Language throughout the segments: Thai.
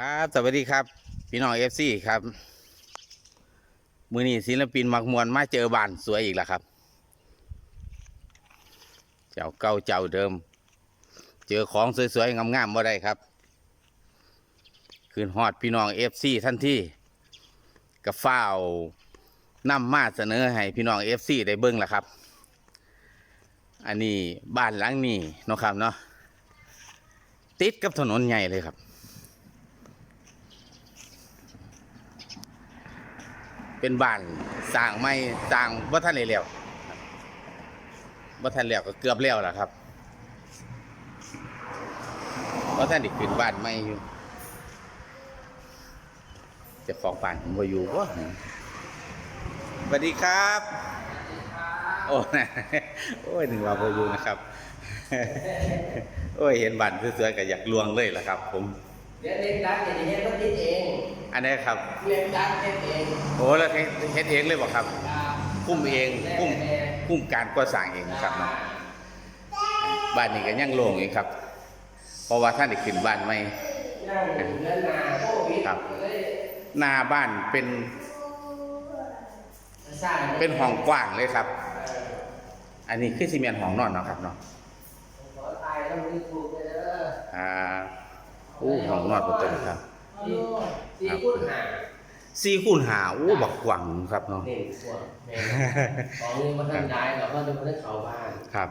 ครับสวัสดีครับ พี่น้องเอฟซีครับ มือนี้ศิลปินมักมวนมาเจอบ้านสวยอีกแล้วครับ เจ้าเก่าเจ้าเดิม เจอของสวยๆงามๆมาได้ครับ คืนฮอดพี่น้องเอฟซีท่านที่กับฝ้าวนำมาเสนอให้พี่น้องเอฟซีได้เบิ้งแล้วครับ อันนี้บ้านหลังนี้นะครับเนาะติดกับถนนใหญ่เลยครับ เป็นบ้านสร้างไม่สร้างว่าท่านได้แล้วว่าท่านแล้วก็เกือบแล้วล่ะครับว่าท่านได้ขึ้นบ้านไม่อยู่จะของบ้านผมบ่อยู่วะสวัสดีครับโอ้นะโอ้ยหนึ่งว่าบ่อยู่นะครับ โอ้ยเห็นบ้านสวยๆก็อยากลวงเลยล่ะครับ ผมเดี๋ยวเล็กดัดเนี่ยเฮ็ดมันติดเอง อันนี้ครับเล็กดัดเฮ็ดเองโอ้แล้วเฮ็ดเฮ็ดเองเลยบอกครับคุ้มเองคุ้มคุ้มการก่อสร้างเองครับเนาะบ้านนี้ก็ยังโล่งอยู่ครับ เพราะว่าท่านได้ขึ้นบ้านใหม่นั่งเดินหน้าโควิดครับเลยหน้าบ้านเป็นสร้างเป็นห้องกว้างเลยครับเอ่ออันนี้คือซีเมนห้องนอนเนาะครับเนาะขอตายแล้วมีถูกเลยเด้ออ่าอู้ห้องนอนประตูครับ สี่สี่คูณห้าสี่คูณหาอู้บักกว้างครับเนาะหนึ่งขวดแม่ของนี้มาทำได้กับว่าจะมาได้เข้าบ้านครับ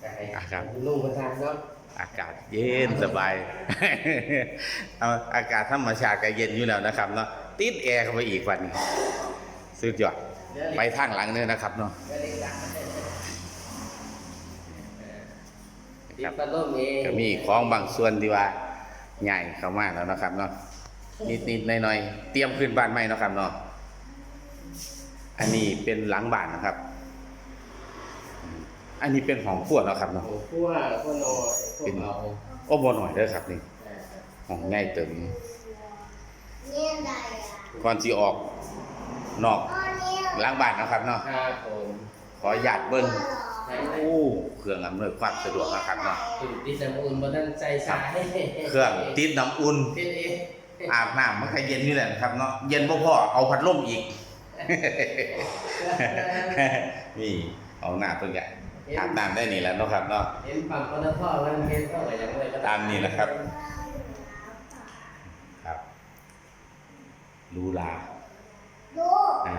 แต่ให้อะครับลุงมาทำเนาะอากาศเย็นสบายเอาอากาศธรรมชาติก็เย็นอยู่แล้วนะครับเนาะติดแอร์เข้าไปอีกวันนี้สุดยอดไปทางหลังเนี่ยนะครับเนาะเดี๋ยวเล็กดัดติคดรับพัดลมเองก็มีของบางส่วนที่ว่าใหญ่เข้ามาแล้วนะครับเนาะ นิดนิดๆหน่อยๆเตรียมขึ้นบ้านใหม่เนาะครับเนาะอันนี้เป็นหลังบ้านนะครับ อันนี้เป็นห้องครัวเนาะครับเนาะโอ้ขั้วขั้วน้อยขั้วเบาโอ้บ่หน่อยเด้อครับนี่เออห้องใหญ่เติมเนี่ยใดอะก่อนสิออก นอกอ๋อเนี่ยหล้างบ้านเนาะครับเนาะครับผมขอหยาดเบิ้งใช้ได้โอ้เครื่องอำนวยความสะดวกนะครับเนาะถึงติดน้ำอุ่นบนท่านใจสายเครื่องติดน้ำอุ่นติดเอง อาบน้ำมันก็เย็นนี่แหละนะครับเนาะเย็นบ่พอเอาพัดลมอีก นี่เอาหน้าตัวใหญ่อาบน้ำได้นี่แหล้วเนาะครับเนาะเห็นปั๊มปตทมันเห็นเท่าไหร่ยังไงก็ตามนี้แหละครับ ครับลูลาดูอ่า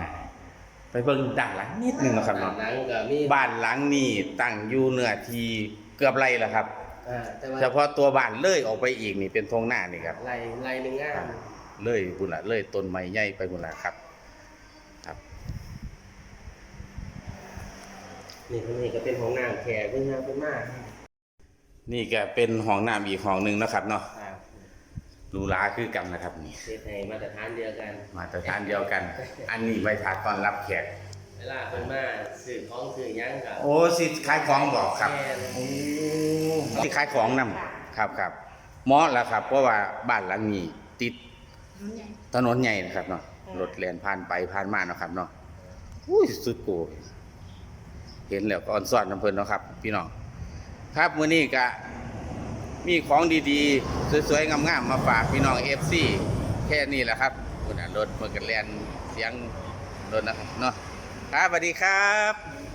ไปเบิ่งด้านหลังนิดนึงเนาะครับเนาะหนังก็มีบ้านหลังนี้ตั้งอยู่เนื้อที่เกือบไรแล้วครับ อ่าแต่ว่าเฉพาะตัวบ้านเลยออกไปอีกนี่เป็นทงหน้านี่ครับไล่ไล่หนึ่งงานเลยบุญละเลยต้นไม้ใหญ่ไปบุญละครับ ครับ นี่คนนี้ก็เป็นของนางแขกเป็นงานเป็นมากนี่ก็เป็นห้องน้ำอีกห้องหนึ่งเนาะครับเนาะครับหรูหราคือกันนะครับนี่ เทศในมาตรฐานเดียวกัน มาตรฐานเดียวกัน อันนี้ไว้ทาต้อนรับแขกเวลาเป็นมาสื่อของสื่อหยังกับโอ้สิขายของบอกครับ แม่น โอ้ ที่ขายของนำครับครับเหมาะแล้วครับ เพราะว่าบ้านหลังนี้ติดถนนใหญ่นะครับเนาะรถแล่นผ่านไปผ่านมาเนาะครับเนาะอุ้ยสุดโกเห็นแล้วก็อ่อนซ้อนน้ำเพลินเนาะครับ พี่น้องครับมื้อนี้ก็มีของดีๆ สวยๆงามๆมาฝากพี่น้อง FC แค่นี้แหละครับคุณน่ะรถมันก็แล่นเสียงรถนะครับเนาะครับสวัสดีครับ